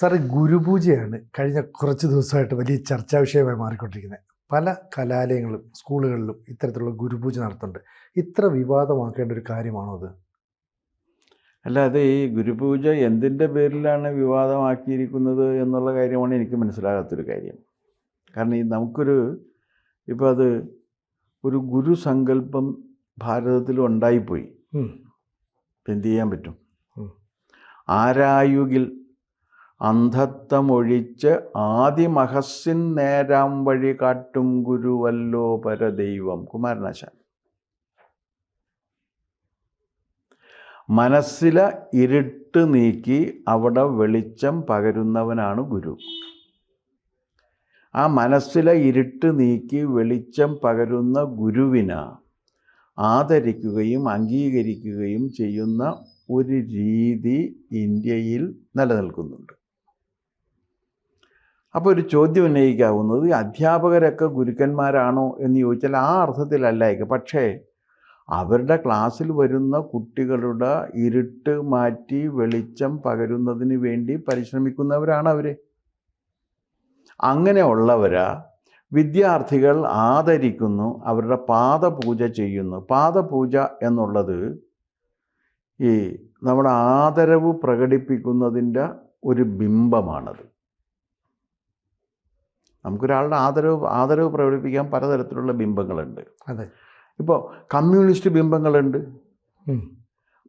സാറേ ഗുരുപൂജയാണ് കഴിഞ്ഞ കുറച്ച് ദിവസമായിട്ട് വലിയ ചർച്ചാ വിഷയമായി മാറിക്കൊണ്ടിരിക്കുന്നത്. പല കലാലയങ്ങളും സ്കൂളുകളിലും ഇത്തരത്തിലുള്ള ഗുരുപൂജ നടത്തുന്നുണ്ട്. ഇത്ര വിവാദമാക്കേണ്ട ഒരു കാര്യമാണോ അത്? അല്ലാതെ ഈ ഗുരുപൂജ എന്തിന്റെ പേരിലാണ് വിവാദമാക്കിയിരിക്കുന്നത് എന്നുള്ള കാര്യമാണ് എനിക്ക് മനസ്സിലാകാത്തൊരു കാര്യം. കാരണം ഈ നമുക്കൊരു ഇപ്പോൾ അത് ഒരു ഗുരുസങ്കല്പം ഭാരതത്തിൽ ഉണ്ടായിപ്പോയി. എന്ത് ചെയ്യാൻ പറ്റും? ആരായുകിൽ അന്ധത്വമൊഴിച്ച് ആദിമഹസ്സിൻ നേരാം വഴി കാട്ടും ഗുരുവല്ലോ പരദൈവം. കുമാരനാശാൻ. മനസ്സിലെ ഇരുട്ട് നീക്കി അവിടെ വെളിച്ചം പകരുന്നവനാണ് ഗുരു. ആ മനസ്സിലെ ഇരുട്ട് നീക്കി വെളിച്ചം പകരുന്ന ഗുരുവിനെ ആദരിക്കുകയും അംഗീകരിക്കുകയും ചെയ്യുന്ന ഒരു രീതി ഇന്ത്യയിൽ നിലനിൽക്കുന്നുണ്ട്. അപ്പോൾ ഒരു ചോദ്യം ഉന്നയിക്കാവുന്നത് അധ്യാപകരൊക്കെ ഗുരുക്കന്മാരാണോ എന്ന് ചോദിച്ചാൽ ആ അർത്ഥത്തിലല്ലായിരിക്കും പക്ഷേ അവരുടെ ക്ലാസ്സിൽ വരുന്ന കുട്ടികളുടെ ഇരുട്ട് മാറ്റി വെളിച്ചം പകരുന്നതിന് വേണ്ടി പരിശ്രമിക്കുന്നവരാണ് അവർ അങ്ങനെയുള്ളവരാ വിദ്യാർത്ഥികൾ ആദരിക്കുന്നു അവരുടെ പാദപൂജ ചെയ്യുന്നു. പാദപൂജ എന്നുള്ളത് ഈ നമ്മുടെ ആദരവ് പ്രകടിപ്പിക്കുന്നതിന്റെ ഒരു ബിംബമാണത്. നമുക്കൊരാളുടെ ആദരവ് ആദരവ് പ്രകടിപ്പിക്കാൻ പലതരത്തിലുള്ള ബിംബങ്ങളുണ്ട്. അതെ. ഇപ്പോൾ കമ്മ്യൂണിസ്റ്റ് ബിംബങ്ങളുണ്ട്.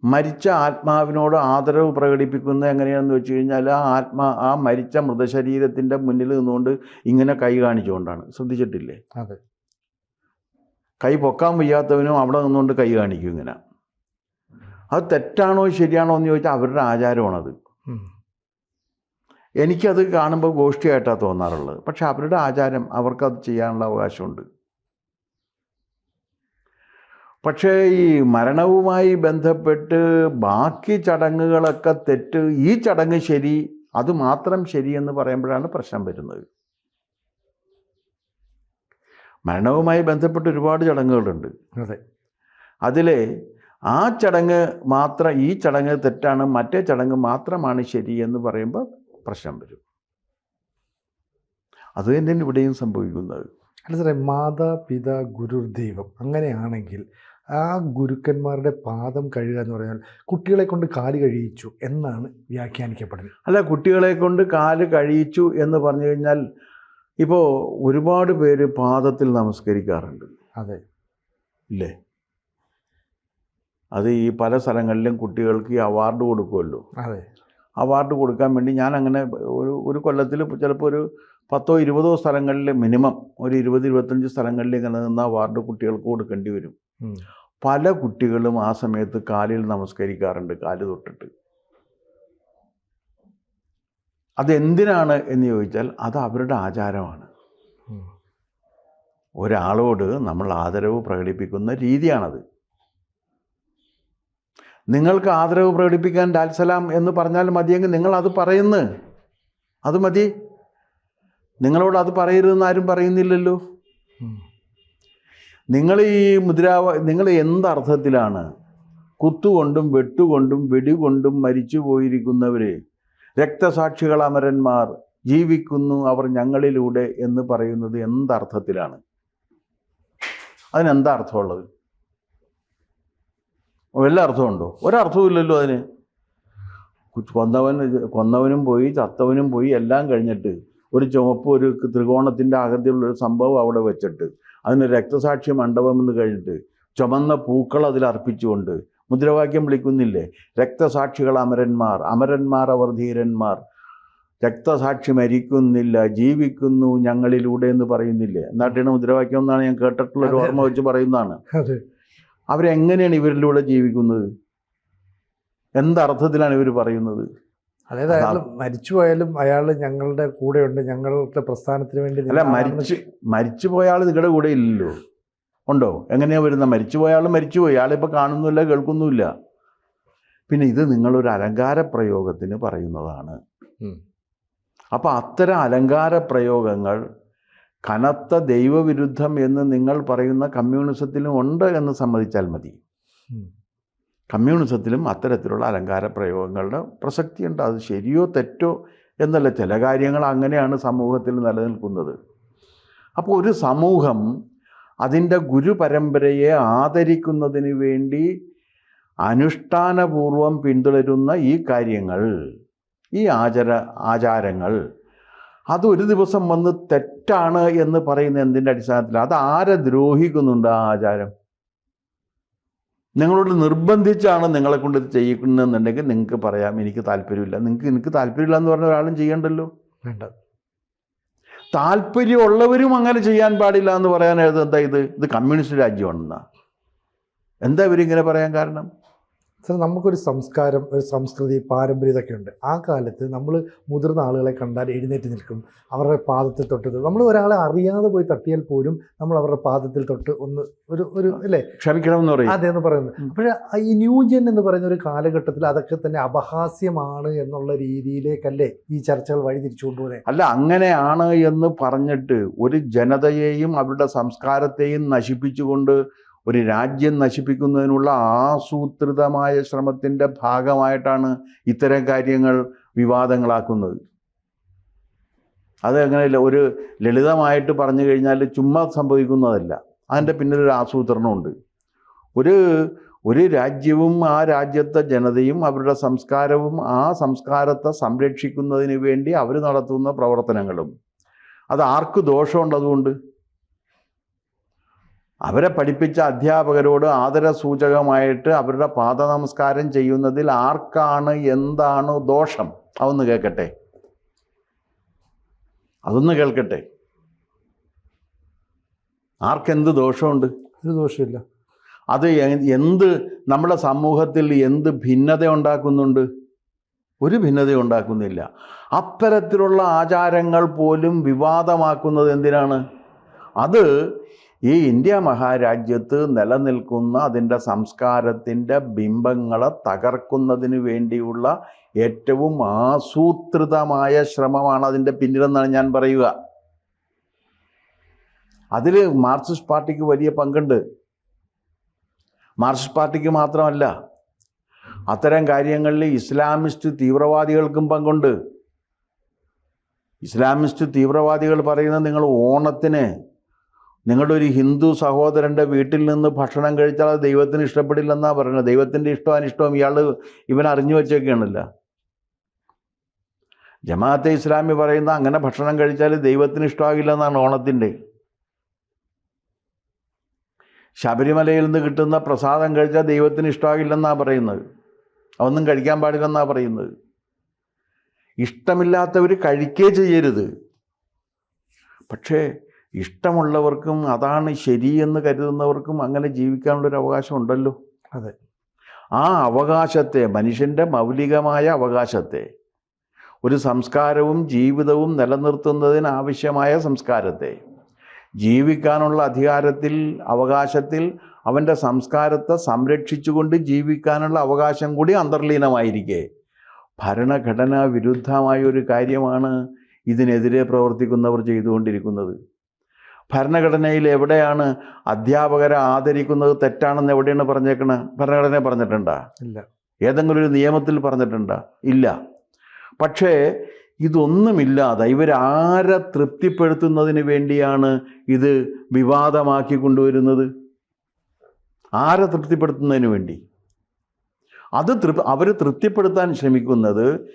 മരിച്ച ആത്മാവിനോട് ആദരവ് പ്രകടിപ്പിക്കുന്നത് എങ്ങനെയാണെന്ന് വെച്ച് കഴിഞ്ഞാൽ ആ ആത്മാ ആ മരിച്ച മൃതശരീരത്തിന്റെ മുന്നിൽ നിന്നുകൊണ്ട് ഇങ്ങനെ കൈ കാണിച്ചുകൊണ്ടാണ്. ശ്രദ്ധിച്ചിട്ടില്ലേ? അതെ. കൈ പൊക്കാൻ വയ്യാത്തവനും അവിടെ നിന്നുകൊണ്ട് കൈ കാണിക്കും ഇങ്ങനെ. അത് തെറ്റാണോ ശരിയാണോ എന്ന് ചോദിച്ചാൽ അവരുടെ ആചാരമാണത്. എനിക്കത് കാണുമ്പോൾ ഗോഷ്ഠിയായിട്ടാണ് തോന്നാറുള്ളത്. പക്ഷെ അവരുടെ ആചാരം അവർക്കത് ചെയ്യാനുള്ള അവകാശമുണ്ട്. പക്ഷേ ഈ മരണവുമായി ബന്ധപ്പെട്ട് ബാക്കി ചടങ്ങുകളൊക്കെ തെറ്റ് ഈ ചടങ്ങ് ശരി അത് മാത്രം ശരി എന്ന് പറയുമ്പോഴാണ് പ്രശ്നം വരുന്നത്. മരണവുമായി ബന്ധപ്പെട്ട് ഒരുപാട് ചടങ്ങുകളുണ്ട്. അതെ. അതിൽ ആ ചടങ്ങ് മാത്രം ഈ ചടങ്ങ് തെറ്റാണ് മറ്റേ ചടങ്ങ് മാത്രമാണ് ശരി എന്ന് പറയുമ്പോൾ പ്രശ്നം വരും. അത് തന്നെയാണ് ഇവിടെയും സംഭവിക്കുന്നത്. അല്ല സാറേ മാതാപിത ഗുരുർ ദൈവം അങ്ങനെയാണെങ്കിൽ ആ ഗുരുക്കന്മാരുടെ പാദം കഴുകുക എന്ന് പറഞ്ഞാൽ കുട്ടികളെ കൊണ്ട് കാൽ കഴിയിച്ചു എന്നാണ് വ്യാഖ്യാനിക്കപ്പെടുന്നത്. അല്ല കുട്ടികളെ കൊണ്ട് കാൽ കഴിയിച്ചു എന്ന് പറഞ്ഞു കഴിഞ്ഞാൽ ഇപ്പോൾ ഒരുപാട് പേര് പാദത്തിൽ നമസ്കരിക്കാറുണ്ട്. അതെ. ഇല്ലേ? അത് ഈ പല സ്ഥലങ്ങളിലും കുട്ടികൾക്ക് ഈ അവാർഡ് കൊടുക്കുമല്ലോ. അതെ. അവാർഡ് കൊടുക്കാൻ വേണ്ടി ഞാൻ അങ്ങനെ ഒരു ഒരു കൊല്ലത്തിൽ ചിലപ്പോൾ ഒരു പത്തോ ഇരുപതോ സ്ഥലങ്ങളിൽ മിനിമം ഒരു ഇരുപത് ഇരുപത്തഞ്ച് സ്ഥലങ്ങളിൽ ഇങ്ങനെ നിന്ന് അവാർഡ് കുട്ടികൾക്ക് കൊടുക്കേണ്ടി വരും. പല കുട്ടികളും ആ സമയത്ത് കാലിൽ നമസ്കരിക്കാറുണ്ട് കാൽ തൊട്ടിട്ട്. അതെന്തിനാണ് എന്ന് ചോദിച്ചാൽ അത് അവരുടെ ആചാരമാണ്. ഒരാളോട് നമ്മൾ ആദരവ് പ്രകടിപ്പിക്കുന്ന രീതിയാണത്. നിങ്ങൾക്ക് ആദരവ് പ്രകടിപ്പിക്കാൻ ഡാൽസലാം എന്ന് പറഞ്ഞാൽ മതിയെങ്കിൽ നിങ്ങൾ അത് പറയുന്നു. അത് മതി. നിങ്ങളോട് അത് പറയരുതെന്ന് ആരും പറയുന്നില്ലല്ലോ. നിങ്ങൾ ഈ മുദ്രാവ നിങ്ങൾ എന്തർത്ഥത്തിലാണ് കുത്തുകൊണ്ടും വെട്ടുകൊണ്ടും വെടികൊണ്ടും മരിച്ചു പോയിരിക്കുന്നവർ രക്തസാക്ഷികൾ അമരന്മാർ ജീവിക്കുന്നു അവർ ഞങ്ങളിലൂടെ എന്ന് പറയുന്നത് എന്തർത്ഥത്തിലാണ് അതിനെന്താ അർത്ഥമുള്ളത്? വല്ല അർത്ഥമുണ്ടോ ഒരർത്ഥവും ഇല്ലല്ലോ അതിന്. കൊന്നവൻ കൊന്നവനും പോയി ചത്തവനും പോയി എല്ലാം കഴിഞ്ഞിട്ട് ഒരു ചുവപ്പ് ഒരു ത്രികോണത്തിന്റെ ആകൃതിയുള്ള ഒരു സംഭവം അവിടെ വെച്ചിട്ട് അതിന് രക്തസാക്ഷി മണ്ഡപം എന്ന് കഴിഞ്ഞിട്ട് ചുമന്ന പൂക്കൾ അതിൽ അർപ്പിച്ചുകൊണ്ട് മുദ്രാവാക്യം വിളിക്കുന്നില്ലേ? രക്തസാക്ഷികൾ അമരന്മാർ അമരന്മാർ അവർ ധീരന്മാർ. രക്തസാക്ഷി മരിക്കുന്നില്ല ജീവിക്കുന്നു ഞങ്ങളിലൂടെ എന്ന് പറയുന്നില്ലേ? എന്നാട്ടിയാണ് മുദ്രാവാക്യം എന്നാണ് ഞാൻ കേട്ടിട്ടുള്ള ഒരു ഓർമ്മ വെച്ച് പറയുന്നതാണ്. അതെ. അവരെങ്ങനെയാണ് ഇവരിലൂടെ ജീവിക്കുന്നത്? എന്തർത്ഥത്തിലാണ് ഇവർ പറയുന്നത്? അതായത് അയാൾ മരിച്ചുപോയാലും അയാൾ ഞങ്ങളുടെ കൂടെയുണ്ട് ഞങ്ങളുടെ പ്രസ്ഥാനത്തിന് വേണ്ടി അല്ല മരിച്ചു മരിച്ചു പോയാൾ നിങ്ങളുടെ കൂടെ ഇല്ലല്ലോ. ഉണ്ടോ? എങ്ങനെയാ വരുന്ന? മരിച്ചു പോയാൾ മരിച്ചുപോയി. ആളിപ്പോൾ കാണുന്നില്ല കേൾക്കുന്നുമില്ല. പിന്നെ ഇത് നിങ്ങളൊരു അലങ്കാര പ്രയോഗത്തിന് പറയുന്നതാണ്. അപ്പം അത്തരം അലങ്കാര പ്രയോഗങ്ങൾ കനത്ത ദൈവവിരുദ്ധം എന്ന് നിങ്ങൾ പറയുന്ന കമ്മ്യൂണിസത്തിലും ഉണ്ട് എന്ന് സമ്മതിച്ചാൽ മതി. കമ്മ്യൂണിസത്തിലും അത്തരത്തിലുള്ള അലങ്കാര പ്രയോഗങ്ങളുടെ പ്രസക്തിയുണ്ട്. അത് ശരിയോ തെറ്റോ എന്നല്ല. ചില കാര്യങ്ങൾ അങ്ങനെയാണ് സമൂഹത്തിൽ നിലനിൽക്കുന്നത്. അപ്പോൾ ഒരു സമൂഹം അതിന്റെ ഗുരുപരമ്പരയെ ആദരിക്കുന്നതിന് വേണ്ടി അനുഷ്ഠാനപൂർവം പിന്തുടരുന്ന ഈ കാര്യങ്ങൾ ഈ ആചാര ആചാരങ്ങൾ അത് ഒരു ദിവസം വന്ന് തെറ്റാണ് എന്ന് പറയുന്ന എന്തിന്റെ അടിസ്ഥാനത്തിൽ അത് ആരെ ദ്രോഹിക്കുന്നുണ്ട് ആ ആചാരം? നിങ്ങളോട് നിർബന്ധിച്ചാണ് നിങ്ങളെ കൊണ്ട് ഇത് ചെയ്യിക്കുന്നതെന്നുണ്ടെങ്കിൽ നിങ്ങൾക്ക് പറയാം എനിക്ക് താല്പര്യമില്ല. നിങ്ങൾക്ക് എനിക്ക് താല്പര്യമില്ല എന്ന് പറഞ്ഞ ഒരാളും ചെയ്യണ്ടല്ലോ? വേണ്ട. താല്പര്യമുള്ളവരും അങ്ങനെ ചെയ്യാൻ പാടില്ല എന്ന് പറയാനായത് എന്താ ഇത്? ഇത് കമ്മ്യൂണിസ്റ്റ് രാജ്യമാണെന്നാ. എന്താ ഇവരിങ്ങനെ പറയാൻ കാരണം? സാർ നമുക്കൊരു സംസ്കാരം ഒരു സംസ്കൃതി പാരമ്പര്യം ഇതൊക്കെ ഉണ്ട്. ആ കാലത്ത് നമ്മൾ മുതിർന്ന ആളുകളെ കണ്ടാൽ എഴുന്നേറ്റ് നിൽക്കും. അവരുടെ പാദത്തിൽ തൊട്ട് നമ്മൾ ഒരാളെ അറിയാതെ പോയി തട്ടിയാൽ പോലും നമ്മൾ അവരുടെ പാദത്തിൽ തൊട്ട് ഒന്ന് ഒരു ഒരു അല്ലേ? ക്ഷമിക്കണം എന്ന് പറയും. അതെ എന്ന് പറയുന്നത്. അപ്പോൾ പക്ഷേ ഈ ന്യൂജൻ എന്ന് പറയുന്ന ഒരു കാലഘട്ടത്തിൽ അതൊക്കെ തന്നെ അപഹാസ്യമാണ് എന്നുള്ള രീതിയിലേക്കല്ലേ ഈ ചർച്ചകൾ വഴി തിരിച്ചു കൊണ്ടുപോകുന്നത്? അല്ല അങ്ങനെയാണ് എന്ന് പറഞ്ഞിട്ട് ഒരു ജനതയെയും അവരുടെ സംസ്കാരത്തെയും നശിപ്പിച്ചുകൊണ്ട് ഒരു രാജ്യം നശിപ്പിക്കുന്നതിനുള്ള ആസൂത്രിതമായ ശ്രമത്തിന്റെ ഭാഗമായിട്ടാണ് ഇത്തരം കാര്യങ്ങൾ വിവാദങ്ങളാക്കുന്നത്. അത് അങ്ങനെയല്ല ഒരു ലളിതമായിട്ട് പറഞ്ഞു കഴിഞ്ഞാൽ ചുമ്മാ സംഭവിക്കുന്നതല്ല. അതിന്റെ പിന്നിൽ ഒരു ആസൂത്രണമുണ്ട്. ഒരു ഒരു രാജ്യവും ആ രാജ്യത്തെ ജനതയും അവരുടെ സംസ്കാരവും ആ സംസ്കാരത്തെ സംരക്ഷിക്കുന്നതിന് വേണ്ടി അവർ നടത്തുന്ന പ്രവർത്തനങ്ങളും. അത് ആർക്ക് ദോഷമുണ്ട് അതുകൊണ്ട്? അവരെ പഠിപ്പിച്ച അധ്യാപകരോട് ആദരസൂചകമായിട്ട് അവരുടെ പാദനമസ്കാരം ചെയ്യുന്നതിൽ ആർക്കാണ് എന്താണ് ദോഷം? അതൊന്ന് കേൾക്കട്ടെ. അതൊന്ന് കേൾക്കട്ടെ. ആർക്കെന്ത് ദോഷമുണ്ട്? ഒരു ദോഷമില്ല. അത് എന്ത് നമ്മുടെ സമൂഹത്തിൽ എന്ത് ഭിന്നത ഉണ്ടാക്കുന്നുണ്ട്? ഒരു ഭിന്നത ഉണ്ടാക്കുന്നില്ല. അത്തരത്തിലുള്ള ആചാരങ്ങൾ പോലും വിവാദമാക്കുന്നത് എന്തിനാണ്? അത് ഈ ഇന്ത്യ മഹാരാജ്യത്ത് നിലനിൽക്കുന്ന അതിന്റെ സംസ്കാരത്തിന്റെ ബിംബങ്ങളെ തകർക്കുന്നതിന് വേണ്ടിയുള്ള ഏറ്റവും ആസൂത്രിതമായ ശ്രമമാണ് അതിന്റെ പിന്നിലെന്നാണ് ഞാൻ പറയുക. അതിൽ മാർക്സിസ്റ്റ് പാർട്ടിക്ക് വലിയ പങ്കുണ്ട്. മാർക്സിസ്റ്റ് പാർട്ടിക്ക് മാത്രമല്ല അത്തരം കാര്യങ്ങളിൽ ഇസ്ലാമിസ്റ്റ് തീവ്രവാദികൾക്കും പങ്കുണ്ട്. ഇസ്ലാമിസ്റ്റ് തീവ്രവാദികൾ പറയുന്നത് നിങ്ങൾ ഓണത്തിന് നിങ്ങളുടെ ഒരു ഹിന്ദു സഹോദരന്റെ വീട്ടിൽ നിന്ന് ഭക്ഷണം കഴിച്ചാൽ അത് ദൈവത്തിന് ഇഷ്ടപ്പെടില്ലെന്നാണ് പറയുന്നത്. ദൈവത്തിന്റെ ഇഷ്ടവും അനിഷ്ടവും ഇയാൾ ഇവൻ അറിഞ്ഞു വെച്ചൊക്കെയാണല്ല ജമാഅത്തെ ഇസ്ലാമി പറയുന്ന അങ്ങനെ ഭക്ഷണം കഴിച്ചാൽ ദൈവത്തിന് ഇഷ്ടമാകില്ലെന്നാണ് ഓണത്തിന്റെ ശബരിമലയിൽ നിന്ന് കിട്ടുന്ന പ്രസാദം കഴിച്ചാൽ ദൈവത്തിന് ഇഷ്ടമാകില്ലെന്നാണ് പറയുന്നത്. അതൊന്നും കഴിക്കാൻ പാടില്ലെന്നാണ് പറയുന്നത്. ഇഷ്ടമില്ലാത്തവർ കഴിക്കേ ചെയ്യരുത്. പക്ഷേ ഇഷ്ടമുള്ളവർക്കും അതാണ് ശരിയെന്ന് കരുതുന്നവർക്കും അങ്ങനെ ജീവിക്കാനുള്ളൊരു അവകാശം ഉണ്ടല്ലോ അതെ. ആ അവകാശത്തെ മനുഷ്യന്റെ മൗലികമായ അവകാശത്തെ ഒരു സംസ്കാരവും ജീവിതവും നിലനിർത്തുന്നതിന് ആവശ്യമായ സംസ്കാരത്തെ ജീവിക്കാനുള്ള അധികാരത്തിൽ അവകാശത്തിൽ അവന്റെ സംസ്കാരത്തെ സംരക്ഷിച്ചുകൊണ്ട് ജീവിക്കാനുള്ള അവകാശം കൂടി അന്തർലീനമായിരിക്കെ. ഭരണഘടനാ വിരുദ്ധമായ ഒരു കാര്യമാണ് ഇതിനെതിരെ പ്രവർത്തിക്കുന്നവർ ചെയ്തുകൊണ്ടിരിക്കുന്നത്. ഭരണഘടനയിൽ എവിടെയാണ് അധ്യാപകരെ ആദരിക്കുന്നത് തെറ്റാണെന്ന് എവിടെയാണ് പറഞ്ഞേക്കണത് ഭരണഘടന പറഞ്ഞിട്ടുണ്ടോ? ഇല്ല. ഏതെങ്കിലും ഒരു നിയമത്തിൽ പറഞ്ഞിട്ടുണ്ടോ? ഇല്ല. പക്ഷേ ഇതൊന്നുമില്ലാതെ ഇവരാരെ തൃപ്തിപ്പെടുത്തുന്നതിന് വേണ്ടിയാണ് ഇത് വിവാദമാക്കി കൊണ്ടുവരുന്നത്? ആരെ തൃപ്തിപ്പെടുത്തുന്നതിന് വേണ്ടി? അത് തൃപ് അവർ തൃപ്തിപ്പെടുത്താൻ ശ്രമിക്കുന്നത്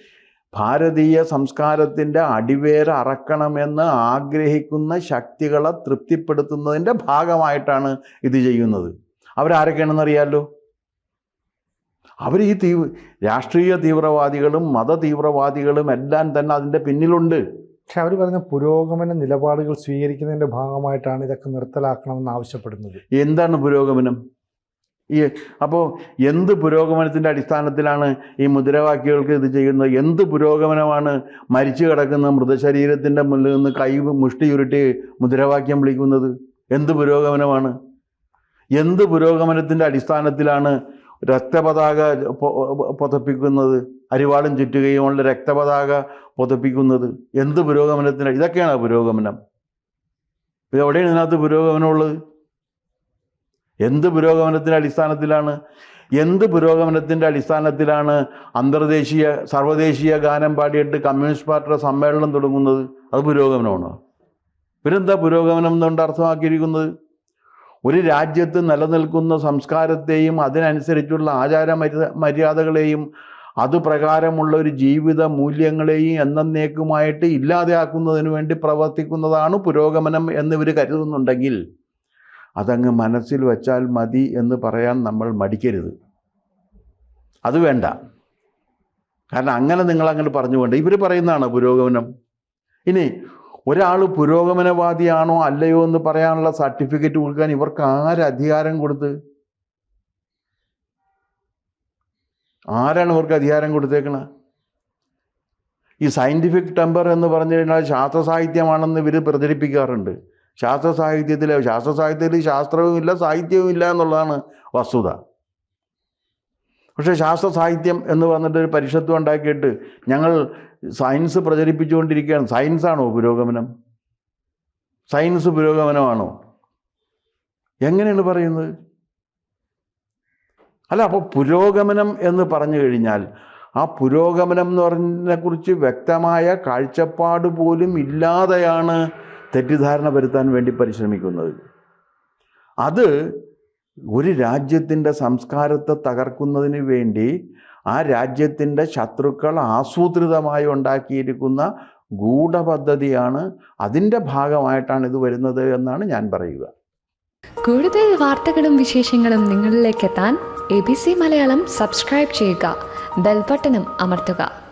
ഭാരതീയ സംസ്കാരത്തിന്റെ അടിവേര അറക്കണമെന്ന് ആഗ്രഹിക്കുന്ന ശക്തികളെ തൃപ്തിപ്പെടുത്തുന്നതിന്റെ ഭാഗമായിട്ടാണ് ഇത് ചെയ്യുന്നത്. അവരാരൊക്കെയാണെന്ന് അറിയാമല്ലോ അവർ ഈ തീവ് രാഷ്ട്രീയ തീവ്രവാദികളും മത തീവ്രവാദികളും എല്ലാം തന്നെ അതിന്റെ പിന്നിലുണ്ട്. പക്ഷെ അവർ പറഞ്ഞ പുരോഗമന നിലപാടുകൾ സ്വീകരിക്കുന്നതിന്റെ ഭാഗമായിട്ടാണ് ഇതൊക്കെ നിർത്തലാക്കണമെന്ന് ആവശ്യപ്പെടുന്നത്. എന്താണ് പുരോഗമനം? ഈ അപ്പോൾ എന്ത് പുരോഗമനത്തിന്റെ അടിസ്ഥാനത്തിലാണ് ഈ മുദ്രാവാക്യങ്ങൾക്ക് ഇത് ചെയ്യുന്നത്? എന്ത് പുരോഗമനമാണ് മരിച്ചു കിടക്കുന്ന മൃതശരീരത്തിന്റെ മുന്നിൽ നിന്ന് കൈ മുഷ്ടി ഉരുട്ടി മുദ്രാവാക്യം വിളിക്കുന്നത്? എന്ത് പുരോഗമനമാണ്? എന്ത് പുരോഗമനത്തിന്റെ അടിസ്ഥാനത്തിലാണ് രക്തപതാക പൊതപ്പിക്കുന്നത്? അരിവാളും ചുറ്റുകയും ഉള്ള രക്തപതാക പുതപ്പിക്കുന്നത്. എന്ത് പുരോഗമനത്തിന്റെ ഇതൊക്കെയാണ് പുരോഗമനം. ഇത് എവിടെയാണ് ഇതിനകത്ത് പുരോഗമനമുള്ളത് എന്ത് പുരോഗമനത്തിന്റെ അടിസ്ഥാനത്തിലാണ്? എന്ത് പുരോഗമനത്തിന്റെ അടിസ്ഥാനത്തിലാണ് അന്തർദേശീയ സർവദേശീയ ഗാനം പാടിയിട്ട് കമ്മ്യൂണിസ്റ്റ് പാർട്ടിയുടെ സമ്മേളനം തുടങ്ങുന്നത്? അത് പുരോഗമനമാണ്? ഇവരെന്താ പുരോഗമനം എന്നുകൊണ്ട് അർത്ഥമാക്കിയിരിക്കുന്നത്? ഒരു രാജ്യത്ത് നിലനിൽക്കുന്ന സംസ്കാരത്തെയും അതിനനുസരിച്ചുള്ള ആചാര മര്യാദകളെയും മര്യാദകളെയും അതുപ്രകാരമുള്ള ഒരു ജീവിത മൂല്യങ്ങളെയും എന്നേക്കുമായിട്ട് ഇല്ലാതെയാക്കുന്നതിന് വേണ്ടി പ്രവർത്തിക്കുന്നതാണ് പുരോഗമനം എന്നിവർ കരുതുന്നുണ്ടെങ്കിൽ അതങ്ങ് മനസ്സിൽ വച്ചാൽ മതി എന്ന് പറയാൻ നമ്മൾ മടിക്കരുത്. അത് വേണ്ട. കാരണം അങ്ങനെ നിങ്ങൾ അങ്ങോട്ട് പറഞ്ഞു വേണ്ട ഇവർ പറയുന്നതാണ് പുരോഗമനം? ഇനി ഒരാൾ പുരോഗമനവാദിയാണോ അല്ലയോ എന്ന് പറയാനുള്ള സർട്ടിഫിക്കറ്റ് കൊടുക്കാൻ ഇവർക്ക് ആരധികാരം കൊടുത്ത്? ആരാണ് ഇവർക്ക് അധികാരം കൊടുത്തേക്കണ? ഈ സയന്റിഫിക് ടെമ്പർ എന്ന് പറഞ്ഞു കഴിഞ്ഞാൽ ശാസ്ത്ര സാഹിത്യമാണെന്ന് ഇവർ പ്രചരിപ്പിക്കാറുണ്ട്. ശാസ്ത്ര സാഹിത്യത്തിൽ ശാസ്ത്ര സാഹിത്യത്തിൽ ശാസ്ത്രവും ഇല്ല സാഹിത്യവും ഇല്ല എന്നുള്ളതാണ് വസ്തുത. പക്ഷേ ശാസ്ത്ര സാഹിത്യം എന്ന് പറഞ്ഞിട്ട് ഒരു പരിഷത്വം ഉണ്ടാക്കിയിട്ട് ഞങ്ങൾ സയൻസ് പ്രചരിപ്പിച്ചുകൊണ്ടിരിക്കുകയാണ്. സയൻസാണോ പുരോഗമനം? സയൻസ് പുരോഗമനമാണോ? എങ്ങനെയാണ് പറയുന്നത്? അല്ല അപ്പോൾ പുരോഗമനം എന്ന് പറഞ്ഞു കഴിഞ്ഞാൽ ആ പുരോഗമനം എന്ന് പറഞ്ഞതിനെക്കുറിച്ച് വ്യക്തമായ കാഴ്ചപ്പാട് പോലും ഇല്ലാതെയാണ് തെറ്റിദ്ധാരണ വരുത്താൻ വേണ്ടി പരിശ്രമിക്കുന്നത് അത് ഒരു രാജ്യത്തിന്റെ സംസ്കാരത്തെ തകർക്കുന്നതിന് വേണ്ടി ആ രാജ്യത്തിന്റെ ശത്രുക്കൾ ആസൂത്രിതമായി ഉണ്ടാക്കിയിരിക്കുന്ന ഗൂഢപദ്ധതിയാണ് അതിന്റെ ഭാഗമായിട്ടാണ് ഇത് വരുന്നത് എന്നാണ് ഞാൻ പറയുക. കൂടുതൽ വാർത്തകളും വിശേഷങ്ങളും നിങ്ങളിലേക്ക് എത്താൻ A B C Malayalam subscribe ചെയ്യുക. ബെൽബട്ടനും അമർത്തുക.